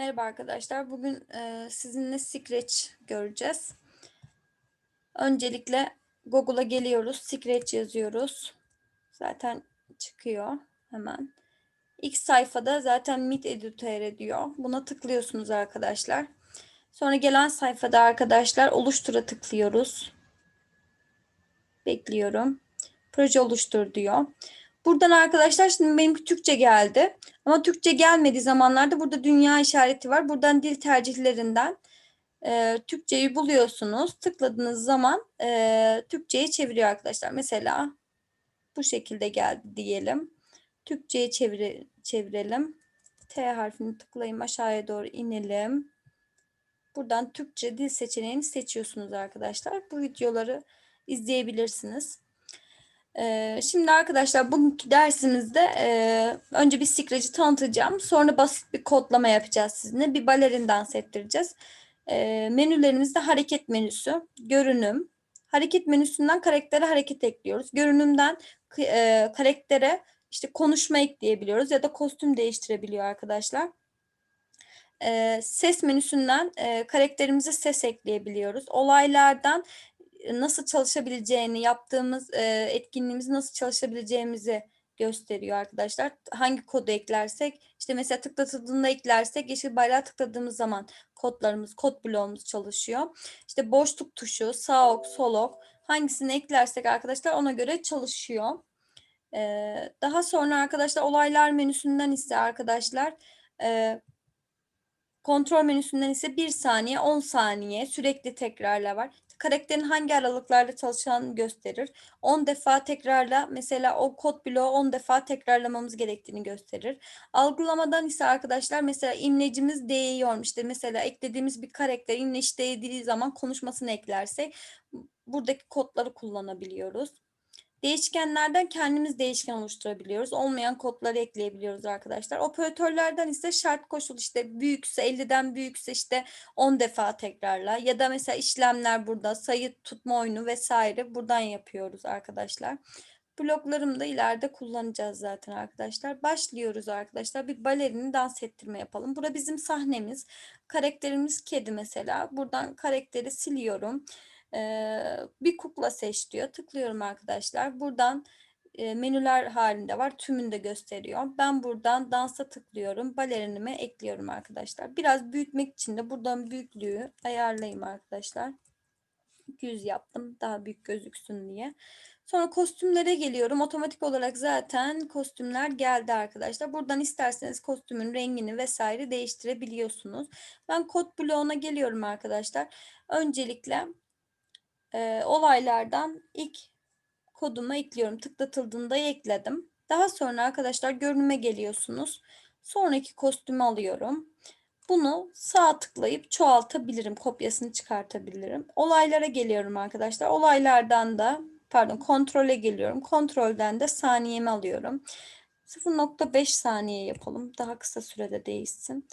Merhaba arkadaşlar. Bugün e, sizinle Scratch göreceğiz. Öncelikle Google'a geliyoruz. Scratch yazıyoruz. Zaten çıkıyor hemen. İlk sayfada zaten Meet Editor diyor. Buna tıklıyorsunuz arkadaşlar. Sonra gelen sayfada arkadaşlar oluştura tıklıyoruz. Bekliyorum. Proje oluştur diyor. Buradan arkadaşlar şimdi benim Türkçe geldi. Ama Türkçe gelmediği zamanlarda burada dünya işareti var. Buradan dil tercihlerinden e, Türkçeyi buluyorsunuz. Tıkladığınız zaman e, Türkçe'ye çeviriyor arkadaşlar. Mesela bu şekilde geldi diyelim. Türkçe'ye çevir çevirelim. T harfini tıklayayım aşağıya doğru inelim. Buradan Türkçe dil seçeneğini seçiyorsunuz arkadaşlar. Bu videoları izleyebilirsiniz. Ee, şimdi arkadaşlar bugünkü dersimizde e, önce bir Scratch'i tanıtacağım. Sonra basit bir kodlama yapacağız sizinle. Bir balerin dans ettireceğiz. E, menülerimizde hareket menüsü, görünüm. Hareket menüsünden karaktere hareket ekliyoruz. Görünümden e, karaktere işte konuşma ekleyebiliyoruz ya da kostüm değiştirebiliyor arkadaşlar. E, ses menüsünden e, karakterimize ses ekleyebiliyoruz. Olaylardan nasıl çalışabileceğini, yaptığımız e, etkinliğimizi nasıl çalışabileceğimizi gösteriyor arkadaşlar. Hangi kodu eklersek, işte mesela tıklatıldığında eklersek yeşil bayrağı tıkladığımız zaman kodlarımız, kod bloğumuz çalışıyor. İşte boşluk tuşu, sağ ok, sol ok hangisini eklersek arkadaşlar ona göre çalışıyor. Ee, daha sonra arkadaşlar olaylar menüsünden ise arkadaşlar e, kontrol menüsünden ise 1 saniye 10 saniye sürekli tekrarla var karakterin hangi aralıklarla çalışacağını gösterir. 10 defa tekrarla mesela o kod bloğu 10 defa tekrarlamamız gerektiğini gösterir. Algılamadan ise arkadaşlar mesela imlecimiz değiyor. İşte mesela eklediğimiz bir karakter imleç değdiği zaman konuşmasını eklersek buradaki kodları kullanabiliyoruz. Değişkenlerden kendimiz değişken oluşturabiliyoruz. Olmayan kodları ekleyebiliyoruz arkadaşlar. Operatörlerden ise şart koşul işte büyükse 50'den büyükse işte 10 defa tekrarla ya da mesela işlemler burada sayı tutma oyunu vesaire buradan yapıyoruz arkadaşlar. Bloklarımı da ileride kullanacağız zaten arkadaşlar. Başlıyoruz arkadaşlar. Bir balerini dans ettirme yapalım. Burada bizim sahnemiz. Karakterimiz kedi mesela. Buradan karakteri siliyorum bir kukla seç diyor. Tıklıyorum arkadaşlar. Buradan menüler halinde var. Tümünü de gösteriyor. Ben buradan dansa tıklıyorum. Balerinimi ekliyorum arkadaşlar. Biraz büyütmek için de buradan büyüklüğü ayarlayayım arkadaşlar. 200 yaptım. Daha büyük gözüksün diye. Sonra kostümlere geliyorum. Otomatik olarak zaten kostümler geldi arkadaşlar. Buradan isterseniz kostümün rengini vesaire değiştirebiliyorsunuz. Ben kod bloğuna geliyorum arkadaşlar. Öncelikle e, olaylardan ilk koduma ekliyorum. Tıklatıldığında ekledim. Daha sonra arkadaşlar görünüme geliyorsunuz. Sonraki kostümü alıyorum. Bunu sağ tıklayıp çoğaltabilirim. Kopyasını çıkartabilirim. Olaylara geliyorum arkadaşlar. Olaylardan da pardon kontrole geliyorum. Kontrolden de saniyemi alıyorum. 0.5 saniye yapalım. Daha kısa sürede değişsin.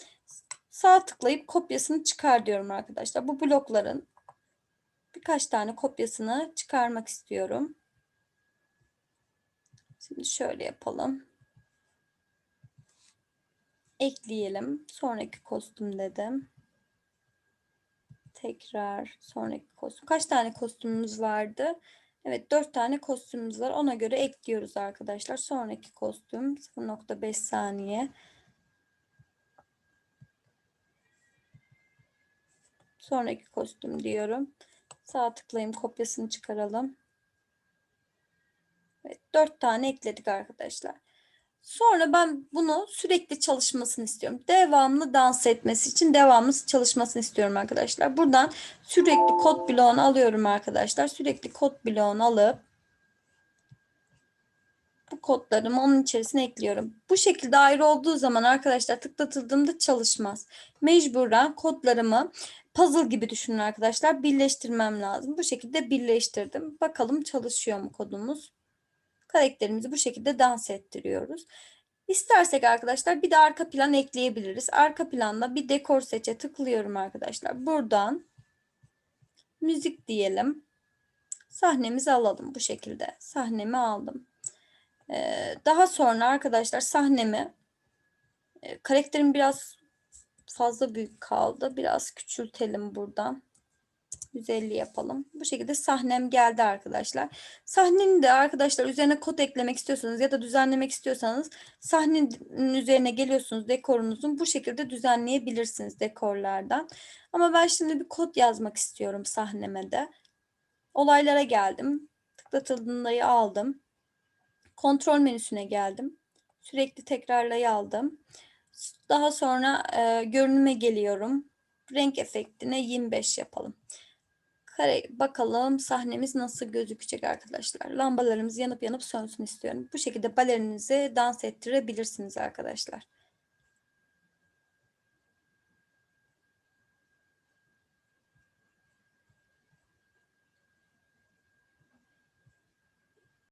Sağ tıklayıp kopyasını çıkar diyorum arkadaşlar. Bu blokların birkaç tane kopyasını çıkarmak istiyorum. Şimdi şöyle yapalım. Ekleyelim. Sonraki kostüm dedim. Tekrar sonraki kostüm. Kaç tane kostümümüz vardı? Evet 4 tane kostümümüz var. Ona göre ekliyoruz arkadaşlar. Sonraki kostüm 0.5 saniye. Sonraki kostüm diyorum. Sağ tıklayayım kopyasını çıkaralım. Evet, 4 tane ekledik arkadaşlar. Sonra ben bunu sürekli çalışmasını istiyorum. Devamlı dans etmesi için devamlı çalışmasını istiyorum arkadaşlar. Buradan sürekli kod bloğunu alıyorum arkadaşlar. Sürekli kod bloğunu alıp bu kodlarımı onun içerisine ekliyorum. Bu şekilde ayrı olduğu zaman arkadaşlar tıklatıldığımda çalışmaz. Mecburen kodlarımı puzzle gibi düşünün arkadaşlar. Birleştirmem lazım. Bu şekilde birleştirdim. Bakalım çalışıyor mu kodumuz. Karakterimizi bu şekilde dans ettiriyoruz. İstersek arkadaşlar bir de arka plan ekleyebiliriz. Arka planda bir dekor seçe tıklıyorum arkadaşlar. Buradan müzik diyelim. Sahnemizi alalım bu şekilde. Sahnemi aldım. Ee, daha sonra arkadaşlar sahnemi e, karakterim biraz fazla büyük kaldı. Biraz küçültelim buradan. 150 yapalım. Bu şekilde sahnem geldi arkadaşlar. Sahnenin de arkadaşlar üzerine kod eklemek istiyorsanız ya da düzenlemek istiyorsanız sahnenin üzerine geliyorsunuz dekorunuzun bu şekilde düzenleyebilirsiniz dekorlardan. Ama ben şimdi bir kod yazmak istiyorum sahneme de. Olaylara geldim. Tıklatıldığındayı aldım. Kontrol menüsüne geldim. Sürekli tekrarlayı aldım. Daha sonra e, görünüme geliyorum. Renk efektine 25 yapalım. Kare, bakalım sahnemiz nasıl gözükecek arkadaşlar. Lambalarımız yanıp yanıp sönsün istiyorum. Bu şekilde balerinizi dans ettirebilirsiniz arkadaşlar.